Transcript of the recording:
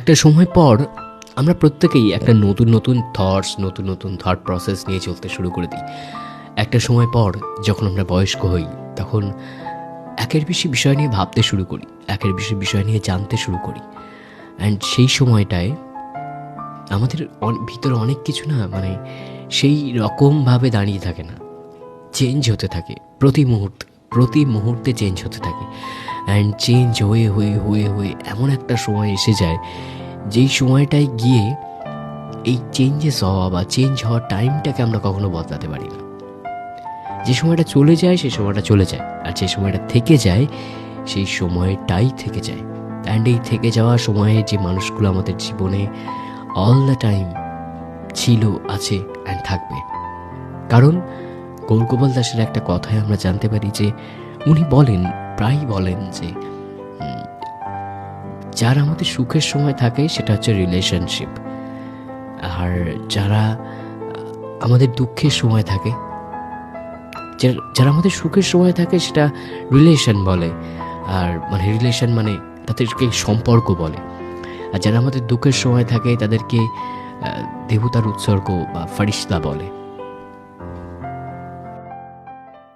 একটা সময় পর আমরা প্রত্যেকেই একটা নতুন নতুন থটস নতুন নতুন থট প্রসেস নিয়ে চলতে শুরু করে দিই। একটা সময় পর যখন আমরা বয়স্ক হই, তখন একের বেশি বিষয় নিয়ে ভাবতে শুরু করি, একের বেশি বিষয় নিয়ে জানতে শুরু করি। অ্যান্ড সেই সময়টায় আমাদের ভিতরে অনেক কিছু না মানে সেই রকমভাবে দাঁড়িয়ে থাকে না। চেঞ্জ হতে থাকে। প্রতি মুহূর্তে প্রতি মুহূর্তে চেঞ্জ হতে থাকে। অ্যান্ড চেঞ্জ হয়ে হয়ে হয়ে হয়ে এমন একটা সময় এসে যায়, যেই সময়টায় গিয়ে এই চেঞ্জেস হওয়া বা চেঞ্জ হওয়ার টাইমটাকে আমরা কখনো বদলাতে পারি না। যে সময়টা চলে যায় সেই সময়টা চলে যায়, আর যে সময়টা থেকে যায়, সেই সময়টাই থেকে যায়। অ্যান্ড এই থেকে যাওয়া সময়ে যে মানুষগুলো আমাদের জীবনে অল দ্য টাইম ছিল, আছে অ্যান্ড থাকবে। কারণ গৌরগোপাল দাসের একটা কথায় আমরা জানতে পারি যে, উনি বলেন প্রায়ই বলেন যে যার আমাদের সুখের সময় থাকে সেটা হচ্ছে রিলেশনশিপ আর যারা আমাদের দুঃখের সময় থাকে, যারা আমাদের সুখের সময় থাকে সেটা রিলেশন বলে। আর মানে রিলেশন মানে তাদেরকে সম্পর্ক বলে। আর যারা আমাদের দুঃখের সময় থাকে তাদেরকে দেবতার উৎসর্গ বা ফারিস্তা বলে।